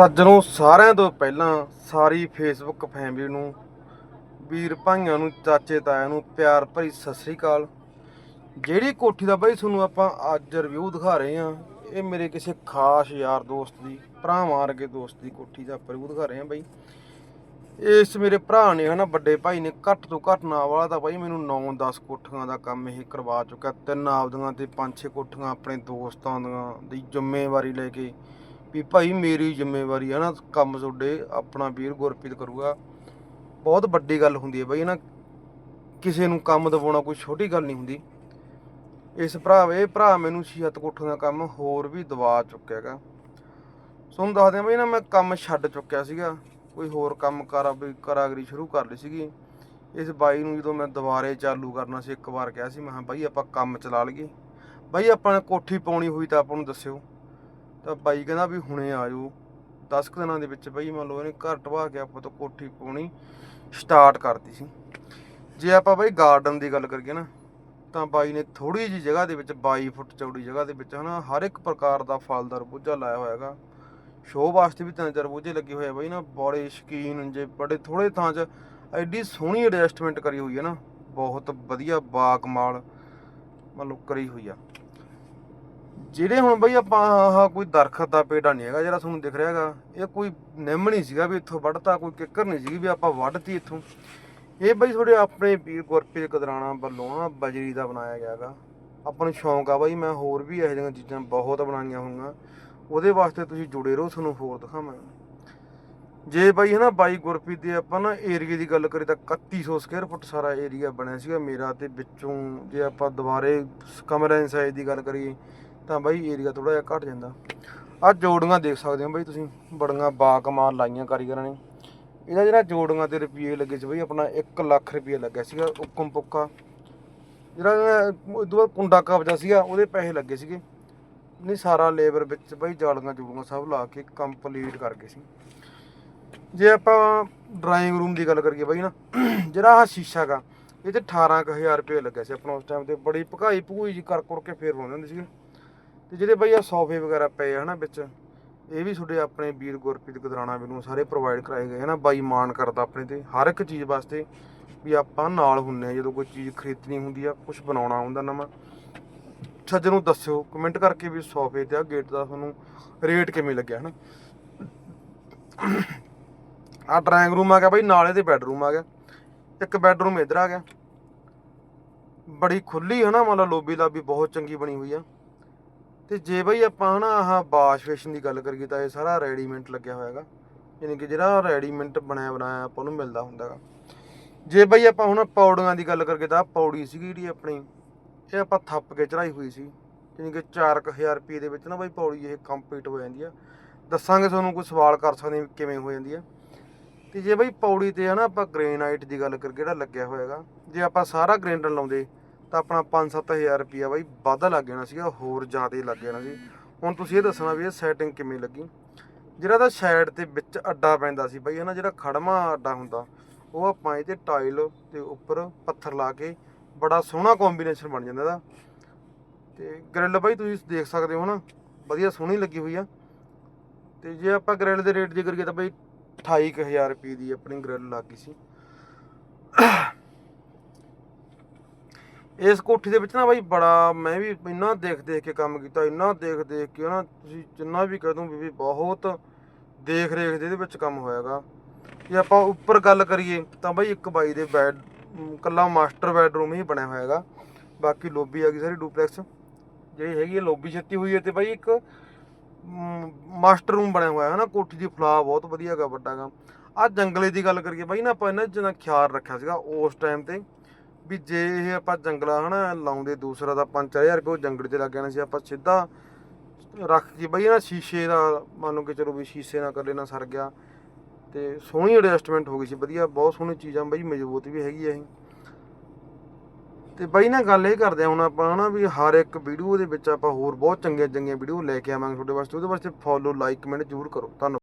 ਸੱਜਣੋਂ, ਸਾਰਿਆਂ ਤੋਂ ਪਹਿਲਾਂ ਸਾਰੀ ਫੇਸਬੁੱਕ ਫੈਮਿਲੀ ਨੂੰ, ਵੀਰ ਭਾਈਆਂ ਨੂੰ, ਚਾਚੇ ਤਾਇਆਂ ਨੂੰ ਪਿਆਰ ਭਰੀ ਸਤਿ ਸ੍ਰੀ ਅਕਾਲ। ਜਿਹੜੀ ਕੋਠੀ ਦਾ ਬਾਈ ਤੁਹਾਨੂੰ ਆਪਾਂ ਅੱਜ ਰਿਵਿਊ ਦਿਖਾ ਰਹੇ ਹਾਂ, ਇਹ ਮੇਰੇ ਕਿਸੇ ਖਾਸ ਯਾਰ ਦੋਸਤ ਦੀ ਭਰਾ ਮਾਰ ਕੇ ਦੋਸਤ ਦੀ ਕੋਠੀ ਦਾ ਰਿਵਿਊ ਦਿਖਾ ਰਹੇ ਹਾਂ ਬਾਈ। ਇਸ ਮੇਰੇ ਭਰਾ ਨੇ ਹਨਾ, ਵੱਡੇ ਭਾਈ ਨੇ, ਘੱਟ ਤੋਂ ਘੱਟ ਨਾ ਵਾਲਾ ਤਾਂ ਬਾਈ ਮੈਨੂੰ 9-10 ਕੋਠੀਆਂ ਦਾ ਕੰਮ ਇਹ ਕਰਵਾ ਚੁੱਕਾ ਤਿੰਨ ਆਪਦੀਆਂ ਤੇ ਪੰਜ ਛੇ ਕੋਠੀਆਂ ਆਪਣੇ ਦੋਸਤਾਂ ਦੀਆਂ ਦੀ ਜ਼ਿੰਮੇਵਾਰੀ ਲੈ ਕੇ ਵੀ ਭਾਈ ਮੇਰੀ ਜ਼ਿੰਮੇਵਾਰੀ ਹੈ ਨਾ ਕੰਮ ਤੁਹਾਡੇ, ਆਪਣਾ ਵੀਰ ਗੁਰਪ੍ਰੀਤ ਕਰੂਗਾ। ਬਹੁਤ ਵੱਡੀ ਗੱਲ ਹੁੰਦੀ ਹੈ ਬਾਈ ਨਾ ਕਿਸੇ ਨੂੰ ਕੰਮ ਦਿਵਾਉਣਾ ਕੋਈ ਛੋਟੀ ਗੱਲ ਨਹੀਂ ਹੁੰਦੀ। ਇਸ ਭਰਾ, ਇਹ ਭਰਾ ਮੈਨੂੰ ਛੇ-ਸੱਤ ਦਾ ਕੰਮ ਹੋਰ ਵੀ ਦਵਾ ਚੁੱਕਿਆ ਹੈਗਾ। ਤੁਹਾਨੂੰ ਦੱਸਦੇ ਆ ਬਈ ਨਾ, ਮੈਂ ਕੰਮ ਛੱਡ ਚੁੱਕਿਆ ਸੀਗਾ। ਕੋਈ ਹੋਰ ਕੰਮ ਕਰਾ, ਵੀ ਕਰਾਗਰੀ ਸ਼ੁਰੂ ਕਰ ਲਈ ਸੀਗੀ। ਇਸ ਬਾਈ ਨੂੰ ਜਦੋਂ ਮੈਂ ਦੁਬਾਰੇ ਚਾਲੂ ਕਰਨਾ ਸੀ, ਇੱਕ ਵਾਰ ਕਿਹਾ ਸੀ, ਮੈਂ ਹਾਂ ਬਾਈ ਆਪਾਂ ਕੰਮ ਚਲਾ ਲਈਏ। ਬਾਈ ਆਪਾਂ ਨੇ ਕੋਠੀ ਪਾਉਣੀ ਹੋਈ ਤਾਂ ਆਪਾਂ ਨੂੰ ਦੱਸਿਓ। ਤਾਂ ਬਾਈ ਕਹਿੰਦਾ ਵੀ ਹੁਣੇ ਆ ਜਾਓ। 10 ਕੁ ਦਿਨਾਂ ਦੇ ਵਿੱਚ ਬਈ ਮੰਨ ਲਓ ਇਹਨੇ ਘਰ ਢਵਾ ਕੇ ਆਪਾਂ ਤੋਂ ਕੋਠੀ ਪਾਉਣੀ ਸਟਾਰਟ ਕਰਤੀ ਸੀ। ਜੇ ਆਪਾਂ ਬਾਈ ਗਾਰਡਨ ਦੀ ਗੱਲ ਕਰੀਏ ਨਾ, ਤਾਂ ਬਾਈ ਨੇ ਥੋੜੀ ਜੀ ਜਗ੍ਹਾ ਦੇ ਵਿੱਚ 22 ਫੁੱਟ ਚੌੜੀ ਜਗ੍ਹਾ ਦੇ ਵਿੱਚ ਹਨਾ ਹਰ ਇੱਕ ਪ੍ਰਕਾਰ ਦਾ ਫਲਦਾਰ ਬੂਝਾ ਲਾਇਆ ਹੋਇਆ ਹੈਗਾ। ਸ਼ੋਅ ਵਾਸਤੇ ਵੀ ਤਿੰਨ ਚਾਰ ਬੂਝੇ ਲੱਗੇ ਹੋਏ ਆ ਬਾਈ ਨਾ, ਬੜੇ ਸ਼ਕੀਨ ਜੇ ਬੜੇ ਥੋੜੇ ਥਾਂ 'ਚ ਐਡੀ ਸੋਹਣੀ ਐਡਜਸਟਮੈਂਟ ਕਰੀ ਹੋਈ ਹੈ ਨਾ। ਬਹੁਤ ਵਧੀਆ ਬਾਕਮਾਲ ਮਤਲਬ ਕਰੀ ਹੋਈ ਆ। ਜਿਹੜੇ ਹੁਣ ਬਈ ਆਪਾਂ ਆਹ ਕੋਈ ਦਰਖਤ ਦਾ ਪੇੜਾ ਨਹੀਂ ਹੈਗਾ ਜਿਹੜਾ ਤੁਹਾਨੂੰ ਦਿਖ ਰਿਹਾ ਹੈਗਾ, ਇਹ ਕੋਈ ਨਿੰਮ ਨਹੀਂ ਸੀਗਾ ਵੀ ਇੱਥੋਂ ਵੱਢਤਾ, ਕੋਈ ਕਿੱਕਰ ਨਹੀਂ ਸੀਗੀ ਵੀ ਆਪਾਂ ਵੱਢਤੀ ਇੱਥੋਂ। ਇਹ ਬਈ ਤੁਹਾਡੇ ਆਪਣੇ ਵੀਰ ਗੁਰਪ੍ਰੀਤ ਕਦਰਾਣਾ ਵੱਲੋਂ ਨਾ ਬਜਰੀ ਦਾ ਬਣਾਇਆ ਗਿਆ ਹੈਗਾ। ਆਪਾਂ ਨੂੰ ਸ਼ੌਂਕ ਆ ਬਾਈ ਮੈਂ ਹੋਰ ਵੀ ਇਹੋ ਜਿਹੀਆਂ ਚੀਜ਼ਾਂ ਬਹੁਤ ਬਣਾਈਆਂ ਹੋਈਆਂ। ਉਹਦੇ ਵਾਸਤੇ ਤੁਸੀਂ ਜੁੜੇ ਰਹੋ, ਤੁਹਾਨੂੰ ਹੋਰ ਦਿਖਾਵਾਂ ਜੇ ਬਾਈ ਹੈ ਨਾ ਬਾਈ ਗੁਰਪ੍ਰੀਤ ਦੇ ਆਪਾਂ ਨਾ ਏਰੀਆ ਦੀ ਗੱਲ ਕਰੀ ਤਾਂ 3100 ਸਕੁਅਰ ਫੁੱਟ ਸਾਰਾ ਏਰੀਆ ਬਣਿਆ ਸੀਗਾ ਮੇਰਾ ਤੇ ਵਿੱਚੋਂ ਜੇ ਆਪਾਂ ਦੁਬਾਰੇ ਕਮਰੇ ਸਾਈਜ਼ ਦੀ ਗੱਲ ਕਰੀਏ ਤਾਂ ਬਾਈ ਏਰੀਆ ਥੋੜਾ ਜਿਹਾ ਘਟ ਜਾਂਦਾ। ਆ ਜੋੜੀਆਂ ਦੇਖ ਸਕਦੇ ਹੋ ਬਾਈ ਤੁਸੀਂ, ਬੜੀਆਂ ਬਾਕਮਾਲ ਲਾਈਆਂ ਕਾਰੀਗਰਾਂ ਨੇ। ਇਹਦਾ ਜਿਹੜਾ ਜੋੜੀਆਂ ਤੇ ਰੁਪਏ ਲੱਗੇ ਸੀ ਬਾਈ, ਆਪਣਾ 1 ਲੱਖ ਰੁਪਏ ਲੱਗਿਆ ਸੀਗਾ ਹੁਕਮ ਪੁੱਕਾ ਜਿਹੜਾ ਉਹ ਤੋਂ ਬਾਅਦ ਕੁੰਡਾ ਕਬਜ਼ਾ ਸੀਗਾ, ਉਹਦੇ ਪੈਸੇ ਲੱਗੇ ਸੀਗੇ। ਨਹੀਂ, ਸਾਰਾ ਲੇਬਰ ਵਿੱਚ ਬਾਈ ਜਾਲੀਆਂ ਜੂੜੀਆਂ ਸਭ ਲਾ ਕੇ ਕੰਪਲੀਟ ਕਰ ਗਏ ਸੀ। ਜੇ ਆਪਾਂ ਡਰਾਇੰਗ ਰੂਮ ਦੀ ਗੱਲ ਕਰੀਏ ਬਾਈ ਨਾ, ਜਿਹੜਾ ਆਹ ਸ਼ੀਸ਼ਾ ਗਾ, ਇਹ ਤੇ 18000 ਰੁਪਏ ਲੱਗਿਆ ਸੀ ਆਪਣਾ ਉਸ ਟਾਈਮ ਤੇ। ਬੜੀ ਭਕਾਈ ਭਕੂਈ ਜੀ ਕਰ ਕਰ ਕੇ ਫੇਰ ਲਾਉਂਦੇ ਹੁੰਦੇ ਸੀਗੇ। ਤੇ ਜਿਹੜੇ ਬਾਈ ਆ ਸੋਫੇ ਵਗੈਰਾ ਪਏ ਆ ਹਨਾ ਵਿੱਚ, ਇਹ ਵੀ ਤੁਹਾਡੇ ਆਪਣੇ ਵੀਰ ਗੁਰਪ੍ਰੀਤ ਗਦਰਾਣਾ ਵੱਲੋਂ ਸਾਰੇ ਪ੍ਰੋਵਾਈਡ ਕਰਾਏ ਗਏ ਹਨਾ ਬਾਈ ਮਾਨ ਕਰਦਾ ਆਪਣੇ ਤੇ, ਹਰ ਇੱਕ ਚੀਜ਼ ਵਾਸਤੇ ਵੀ ਆਪਾਂ ਨਾਲ ਹੁੰਨੇ ਆ, ਜਦੋਂ ਕੋਈ ਚੀਜ਼ ਖਰੀਦਣੀ ਹੁੰਦੀ ਆ ਕੁਝ ਬਣਾਉਣਾ ਹੁੰਦਾ ਨਵਾਂ। ਛੱਜ ਨੂੰ ਦੱਸਿਓ ਕਮੈਂਟ ਕਰਕੇ ਵੀ ਸੋਫੇ ਤੇ ਆ ਗੇਟ ਦਾ ਤੁਹਾਨੂੰ ਰੇਟ ਕਿਵੇਂ ਲੱਗਿਆ, ਹਨਾ? ਆ ਡਰਾਇੰਗ ਰੂਮ ਆ ਗਿਆ ਬਾਈ, ਨਾਲੇ ਤੇ ਬੈੱਡਰੂਮ ਆ ਗਿਆ। ਇੱਕ ਬੈੱਡਰੂਮ ਇੱਧਰ ਆ ਗਿਆ। ਬੜੀ ਖੁੱਲੀ ਹਨਾ ਮਤਲਬ ਲੋਬੀ ਲਾਬੀ ਬਹੁਤ ਚੰਗੀ ਬਣੀ ਹੋਈ ਆ। ਤੇ ਜੇ ਬਈ ਆਪਾਂ ਹਨਾ ਆਹ ਵਾਸ਼ ਬੇਸ਼ਨ ਦੀ ਗੱਲ ਕਰੀਏ ਤਾਂ ਇਹ ਸਾਰਾ ਰੈਡੀਮੈਂਟ ਲੱਗਿਆ ਹੋਇਆ ਹੈਗਾ। ਯਾਨੀ ਕਿ ਜਿਹੜਾ ਰੈਡੀਮੈਂਟ ਬਣਾਇਆ ਬਣਾਇਆ ਆਪਾਂ ਨੂੰ ਮਿਲਦਾ ਹੁੰਦਾ ਹੈਗਾ। ਜੇ ਬਈ ਆਪਾਂ ਹੁਣ ਪੌੜੀਆਂ ਦੀ ਗੱਲ ਕਰੀਏ ਤਾਂ ਆਹ ਪੌੜੀ ਸੀਗੀ ਜਿਹੜੀ ਆਪਣੀ, ਇਹ ਆਪਾਂ ਥੱਪ ਕੇ ਚੜਾਈ ਹੋਈ ਸੀ। ਯਾਨੀ ਕਿ 4000 ਰੁਪਏ ਦੇ ਵਿੱਚ ਨਾ ਬਈ ਪੌੜੀ ਇਹ ਕੰਪਲੀਟ ਹੋ ਜਾਂਦੀ ਆ। ਦੱਸਾਂਗੇ ਤੁਹਾਨੂੰ ਕੋਈ ਸਵਾਲ ਕਰ ਸਕਦੇ ਕਿਵੇਂ ਹੋ ਜਾਂਦੀ ਆ। ਤੇ ਜੇ ਬਈ ਪੌੜੀ ਤੇ ਹਨਾ ਆਪਾਂ ਗ੍ਰੇਨਾਈਟ ਦੀ ਗੱਲ ਕਰੀਏ ਜਿਹੜਾ ਲੱਗਿਆ ਹੋਇਆ ਹੈਗਾ, ਜੇ ਆਪਾਂ ਸਾਰਾ ਗ੍ਰੈਂਡਰ ਲਾਉਂਦੇ ਤਾਂ ਆਪਣਾ 5-7000 ਰੁਪਿਆ ਬਾਈ ਵਾਧਾ ਲੱਗ ਜਾਣਾ ਸੀਗਾ, ਹੋਰ ਜ਼ਿਆਦਾ ਲੱਗ ਜਾਣਾ ਸੀ। ਹੁਣ ਤੁਸੀਂ ਇਹ ਦੱਸਣਾ ਵੀ ਇਹ ਸੈਟਿੰਗ ਕਿਵੇਂ ਲੱਗੀ? ਜਿਹੜਾ ਤਾਂ ਸਾਈਡ ਤੇ ਵਿੱਚ ਅੱਡਾ ਪੈਂਦਾ ਸੀ ਬਾਈ, ਹਨਾ, ਜਿਹੜਾ ਖੜਮਾ ਅੱਡਾ ਹੁੰਦਾ, ਉਹ ਆਪਾਂ ਇਹ ਤੇ ਟਾਈਲ ਤੇ ਉੱਪਰ ਪੱਥਰ ਲਾ ਕੇ ਬੜਾ ਸੋਹਣਾ ਕੰਬੀਨੇਸ਼ਨ ਬਣ ਜਾਂਦਾ ਇਹਦਾ। ਤੇ ਗ੍ਰਿਲ ਬਾਈ ਤੁਸੀਂ ਦੇਖ ਸਕਦੇ ਹੋ ਨਾ ਵਧੀਆ ਸੋਹਣੀ ਲੱਗੀ ਹੋਈ ਆ। ਤੇ ਜੇ ਆਪਾਂ ਗ੍ਰਿਲ ਦੇ ਰੇਟ ਦੀ ਕਰੀਏ ਤਾਂ ਬਾਈ 28000 ਰੁਪਏ ਦੀ ਆਪਣੀ ਗ੍ਰਿਲ ਲੱਗ ਗਈ ਸੀ। ਇਸ ਕੋਠੀ ਦੇ ਵਿੱਚ ਨਾ ਬਾਈ ਬੜਾ, ਮੈਂ ਵੀ ਇੰਨਾ ਦੇਖ ਦੇਖ ਕੇ ਕੰਮ ਕੀਤਾ, ਇੰਨਾ ਦੇਖ ਦੇਖ ਕੇ ਨਾ ਤੁਸੀਂ ਜਿੰਨਾ ਵੀ ਕਹਿ ਦੋ ਵੀ ਬਹੁਤ ਦੇਖ ਰੇਖ ਦੇ ਇਹਦੇ ਵਿੱਚ ਕੰਮ ਹੋਇਆਗਾ। ਜੇ ਆਪਾਂ ਉੱਪਰ ਗੱਲ ਕਰੀਏ ਤਾਂ ਬਾਈ ਇੱਕ ਬਾਈ ਦੇ ਬੈੱਡ ਕੱਲਾ ਮਾਸਟਰ ਬੈਡਰੂਮ ਹੀ ਬਣਿਆ ਹੋਇਆ ਹੈਗਾ ਬਾਕੀ ਲੋਬੀ ਆ ਗਈ ਸਾਰੀ ਡੁਪਲੈਕਸ। ਜਿਹੜੀ ਹੈਗੀ ਹੈ ਲੋਬੀ ਛੱਤੀ ਹੋਈ ਹੈ ਤੇ ਬਾਈ ਇੱਕ ਮਾਸਟਰ ਰੂਮ ਬਣਿਆ ਹੋਇਆ ਹੈ ਨਾ, ਕੋਠੀ ਦੀ ਫਲਾ ਬਹੁਤ ਵਧੀਆ ਹੈਗਾ ਵੱਡਾ ਗਾ ਆ ਜੰਗਲੇ ਦੀ ਗੱਲ ਕਰੀਏ ਬਾਈ ਨਾ ਆਪਾਂ ਇਹਨਾਂ ਚੀਜ਼ਾਂ ਖਿਆਲ ਰੱਖਿਆ ਸੀਗਾ ਉਸ ਟਾਈਮ ਤੇ। ਵੀ ਜੇ ਇਹ ਆਪਾਂ ਜੰਗਲਾ ਹਨਾ ਲਾਉਂਦੇ ਦੂਸਰਾ ਤਾਂ 5-4000 ਰੁਪਏ ਉਹ ਜੰਗਲ 'ਚ ਲੱਗ ਜਾਣਾ ਸੀ ਆਪਾਂ ਸਿੱਧਾ ਰੱਖ ਕੇ ਬਈ ਨਾ ਸ਼ੀਸ਼ੇ ਦਾ ਮੰਨ ਲਓ ਕਿ ਚਲੋ ਵੀ ਸ਼ੀਸ਼ੇ ਨਾਲ ਕਰ ਨਾ ਸਰ ਗਿਆ ਤੇ ਸੋਹਣੀ ਐਡਜਸਟਮੈਂਟ ਹੋ ਗਈ ਸੀ, ਵਧੀਆ, ਬਹੁਤ ਸੋਹਣੀ ਚੀਜ਼ਾਂ ਬਈ, ਮਜ਼ਬੂਤ ਵੀ ਹੈਗੀ ਆ ਇਹ। ਤੇ ਬਾਈ ਨਾ ਗੱਲ ਇਹ ਕਰਦੇ ਆ, ਹੁਣ ਆਪਾਂ ਹਨਾ ਵੀ ਹਰ ਇੱਕ ਵੀਡੀਓ ਦੇ ਵਿੱਚ ਆਪਾਂ ਹੋਰ ਬਹੁਤ ਚੰਗੀਆਂ ਚੰਗੀਆਂ ਵੀਡੀਓ ਲੈ ਕੇ ਆਵਾਂਗੇ ਤੁਹਾਡੇ ਵਾਸਤੇ, ਉਹਦੇ ਵਾਸਤੇ ਫੋਲੋ ਲਾਈਕ ਕਮੈਂਟ ਜ਼ਰੂਰ ਕਰੋ। ਧੰਨਵਾਦ।